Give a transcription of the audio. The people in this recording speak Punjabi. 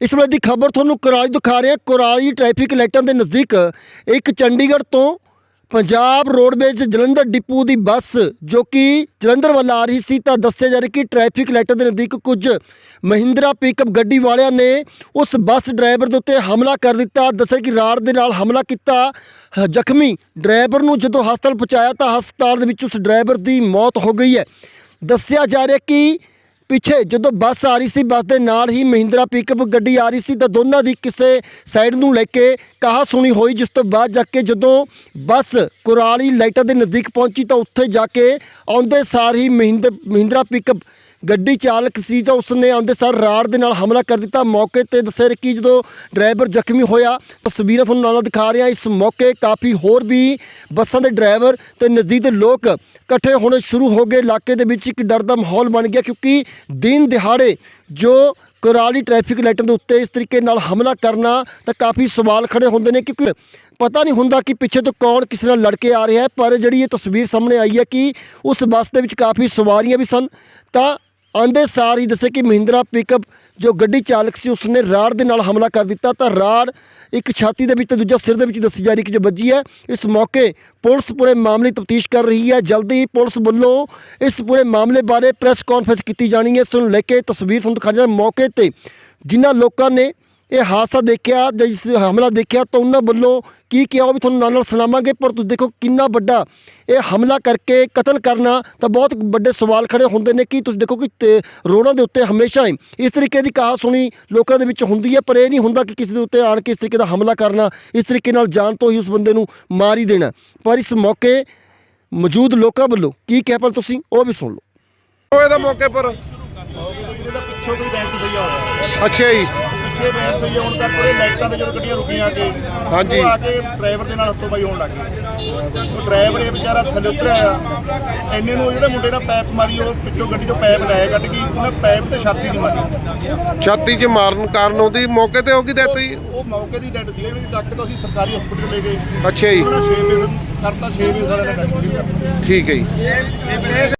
ਇਸ ਵੇਲੇ ਦੀ ਖਬਰ ਤੁਹਾਨੂੰ ਕੁਰਾਲੀ ਦਿਖਾ ਰਿਹਾ। ਕੁਰਾਲੀ ਟ੍ਰੈਫਿਕ ਲਾਈਟਾਂ ਦੇ ਨਜ਼ਦੀਕ ਇੱਕ ਚੰਡੀਗੜ੍ਹ ਤੋਂ ਪੰਜਾਬ ਰੋਡਵੇਜ਼ ਜਲੰਧਰ ਡਿਪੂ ਦੀ ਬੱਸ ਜੋ ਕਿ ਜਲੰਧਰ ਵੱਲ ਆ ਰਹੀ ਸੀ, ਤਾਂ ਦੱਸਿਆ ਜਾ ਰਿਹਾ ਕਿ ਟ੍ਰੈਫਿਕ ਲਾਈਟਾਂ ਦੇ ਨਜ਼ਦੀਕ ਕੁਝ ਮਹਿੰਦਰਾ ਪਿਕਅਪ ਗੱਡੀ ਵਾਲਿਆਂ ਨੇ ਉਸ ਬੱਸ ਡਰਾਈਵਰ ਦੇ ਉੱਤੇ ਹਮਲਾ ਕਰ ਦਿੱਤਾ। ਦੱਸਿਆ ਕਿ ਰਾੜ ਦੇ ਨਾਲ ਹਮਲਾ ਕੀਤਾ। ਜ਼ਖਮੀ ਡਰਾਈਵਰ ਨੂੰ ਜਦੋਂ ਹਸਪਤਾਲ ਪਹੁੰਚਾਇਆ, ਤਾਂ ਹਸਪਤਾਲ ਦੇ ਵਿੱਚ ਉਸ ਡਰਾਈਵਰ ਦੀ ਮੌਤ ਹੋ ਗਈ ਹੈ। ਦੱਸਿਆ ਜਾ ਰਿਹਾ ਕਿ ਪਿੱਛੇ ਜਦੋਂ ਬੱਸ ਆ ਰਹੀ ਸੀ, ਬੱਸ ਦੇ ਨਾਲ ਹੀ ਮਹਿੰਦਰਾ ਪਿਕਅਪ ਗੱਡੀ ਆ ਰਹੀ ਸੀ ਤਾਂ ਦੋਨਾਂ ਦੀ ਕਿਸੇ ਸਾਈਡ ਨੂੰ ਲੈ ਕੇ ਕਹਾ ਸੁਣੀ ਹੋਈ, ਜਿਸ ਤੋਂ ਬਾਅਦ ਜਾ ਕੇ ਜਦੋਂ ਬੱਸ ਕੁਰਾਲੀ ਲਾਈਟਾਂ ਦੇ ਨਜ਼ਦੀਕ ਪਹੁੰਚੀ ਤਾਂ ਉੱਥੇ ਜਾ ਕੇ ਆਉਂਦੇ ਸਾਰ ਹੀ ਮਹਿੰਦਰ ਮਹਿੰਦਰਾ ਪਿਕਅਪ ਗੱਡੀ ਚਾਲਕ ਸੀ ਤਾਂ ਉਸਨੇ ਆਉਂਦੇ ਸਾਰ ਰਾੜ ਦੇ ਨਾਲ ਹਮਲਾ ਕਰ ਦਿੱਤਾ। ਮੌਕੇ ਤੇ ਦੱਸਿਆ ਕਿ ਜਦੋਂ ਡਰਾਈਵਰ ਜ਼ਖਮੀ ਹੋਇਆ, ਤਸਵੀਰਾਂ ਤੁਹਾਨੂੰ ਨਾਲ ਦਿਖਾ ਰਿਹਾ। ਇਸ ਮੌਕੇ ਕਾਫੀ ਹੋਰ ਵੀ ਬੱਸਾਂ ਦੇ ਡਰਾਈਵਰ ਤੇ ਨਜ਼ਦੀਕ ਦੇ ਲੋਕ ਇਕੱਠੇ ਹੋਣੇ ਸ਼ੁਰੂ ਹੋ ਗਏ। ਇਲਾਕੇ ਦੇ ਵਿੱਚ ਇੱਕ ਡਰ ਦਾ ਮਾਹੌਲ ਬਣ ਗਿਆ ਕਿਉਂਕਿ ਦਿਨ ਦਿਹਾੜੇ ਜੋ ਕੁਰਾਲੀ ਟ੍ਰੈਫਿਕ ਲਾਈਟਾਂ ਦੇ ਉੱਤੇ ਇਸ ਤਰੀਕੇ ਨਾਲ ਹਮਲਾ ਕਰਨਾ ਤਾਂ ਕਾਫੀ ਸਵਾਲ ਖੜੇ ਹੁੰਦੇ ਨੇ ਕਿਉਂਕਿ ਪਤਾ ਨਹੀਂ ਹੁੰਦਾ ਕਿ ਪਿੱਛੇ ਤੋਂ ਕੌਣ ਕਿਸੇ ਨਾਲ ਲੜ ਕੇ ਆ ਰਿਹਾ ਹੈ, ਪਰ ਜਿਹੜੀ ਇਹ ਤਸਵੀਰ ਸਾਹਮਣੇ ਆਈ ਹੈ ਕਿ ਉਸ ਬੱਸ ਦੇ ਵਿੱਚ ਕਾਫੀ ਸਵਾਰੀਆਂ ਵੀ ਸਨ। ਤਾਂ ਆਂਦੇ ਸਾਰ ਹੀ ਦੱਸੇ ਕਿ ਮਹਿੰਦਰਾ ਪਿਕਅਪ ਜੋ ਗੱਡੀ ਚਾਲਕ ਸੀ, ਉਸਨੇ ਰਾੜ ਦੇ ਨਾਲ ਹਮਲਾ ਕਰ ਦਿੱਤਾ। ਤਾਂ ਰਾੜ ਇੱਕ ਛਾਤੀ ਦੇ ਵਿੱਚ ਤੇ ਦੂਜਾ ਸਿਰ ਦੇ ਵਿੱਚ ਦੱਸੀ ਜਾ ਰਹੀ ਕਿ ਜੋ ਵੱਜੀ ਹੈ, ਇਸ ਮੌਕੇ ਪੁਲਿਸ ਪੂਰੇ ਮਾਮਲੇ ਤਫਤੀਸ਼ ਕਰ ਰਹੀ ਹੈ। ਜਲਦੀ ਹੀ ਪੁਲਿਸ ਵੱਲੋਂ ਇਸ ਪੂਰੇ ਮਾਮਲੇ ਬਾਰੇ ਪ੍ਰੈਸ ਕਾਨਫਰੰਸ ਕੀਤੀ ਜਾਣੀ ਹੈ। ਇਸ ਨੂੰ ਲੈ ਕੇ ਤਸਵੀਰ ਤੁਹਾਨੂੰ ਦਿਖਾ ਰਿਹਾ। ਮੌਕੇ ਤੇ ਜਿਨ੍ਹਾਂ ਲੋਕਾਂ ਨੇ ਇਹ ਹਾਦਸਾ ਦੇਖਿਆ ਜਾਂ ਇਸ ਹਮਲਾ ਦੇਖਿਆ ਤਾਂ ਉਹਨਾਂ ਵੱਲੋਂ ਕੀ ਕਿਹਾ ਉਹ ਵੀ ਤੁਹਾਨੂੰ ਨਾਲ ਨਾਲ ਸੁਣਾਵਾਂਗੇ ਪਰ ਤੁਸੀਂ ਦੇਖੋ ਕਿੰਨਾ ਵੱਡਾ ਇਹ ਹਮਲਾ ਕਰਕੇ ਕਤਲ ਕਰਨਾ ਤਾਂ ਬਹੁਤ ਵੱਡੇ ਸਵਾਲ ਖੜੇ ਹੁੰਦੇ ਨੇ ਕਿ ਤੁਸੀਂ ਦੇਖੋ ਕਿ ਰੋਡਾਂ ਦੇ ਉੱਤੇ ਹਮੇਸ਼ਾ ਹੀ ਇਸ ਤਰੀਕੇ ਦੀ ਕਹਾ ਸੁਣੀ ਲੋਕਾਂ ਦੇ ਵਿੱਚ ਹੁੰਦੀ ਹੈ ਪਰ ਇਹ ਨਹੀਂ ਹੁੰਦਾ ਕਿ ਕਿਸੇ ਦੇ ਉੱਤੇ ਆਣ ਕੇ ਇਸ ਤਰੀਕੇ ਦਾ ਹਮਲਾ ਕਰਨਾ ਇਸ ਤਰੀਕੇ ਨਾਲ ਜਾਨ ਤੋਂ ਹੀ ਉਸ ਬੰਦੇ ਨੂੰ ਮਾਰ ਹੀ ਦੇਣਾ। ਪਰ ਇਸ ਮੌਕੇ ਮੌਜੂਦ ਲੋਕਾਂ ਵੱਲੋਂ ਕੀ ਕਹਿ ਪਰ ਤੁਸੀਂ ਉਹ ਵੀ ਸੁਣ ਲਓ। ਉਹ ਇਹਦਾ ਮੌਕੇ ਪਰ। ਅੱਛਾ ਜੀ। ਪਿੱਛੇ ਬੈਂਕ ਸਹੀ ਹੋਣ ਤੱਕ ਉਹਦੇ ਲਾਈਟਾਂ ਤੇ ਜਦੋਂ ਗੱਡੀਆਂ ਰੁਕੀਆਂ ਆ ਕੇ ਹਾਂਜੀ। ਆ ਕੇ ਡਰਾਈਵਰ ਦੇ ਨਾਲ ਹੱਥੋਂ ਬਾਈ ਹੋਣ ਲੱਗ ਉਹ ਡਰਾਈਵਰ ਇਹ ਵਿਚਾਰਾ ਥੱਲੇ ਉਤਰਿਆ ਇੰਨੇ ਨੂੰ ਜਿਹੜੇ ਮੁੰਡੇ ਨਾਲ ਪੈਪ ਮਾਰੀ ਉਹ ਪਿੱਛੋਂ ਗੱਡੀ ਤੋਂ ਪੈਪ ਲਾਇਆ ਕੱਢ ਗਈ ਉਹਨੇ ਪੈਪ ਤੇ ਛਾਤੀ 'ਚ ਮਾਰੀ। ਛਾਤੀ 'ਚ ਮਾਰਨ ਕਾਰਨ ਉਹਦੀ ਮੌਕੇ ਤੇ ਹੋ ਗਈ ਡੈਥ ਜੀ? ਉਹ ਮੌਕੇ ਦੀ ਡੈਡ ਸੀ ਇਹਨੂੰ ਚੱਕ ਤਾਂ ਅਸੀਂ ਸਰਕਾਰੀ ਹਸਪੀਟਲ ਲੈ ਗਏ। ਅੱਛਾ ਜੀ। ਉਹਨਾਂ 6 ਵਜੇ ਕਰਤਾ 6 ਵਜੇ ਸਾਡਾ ਠੀਕ ਹੈ ਜੀ।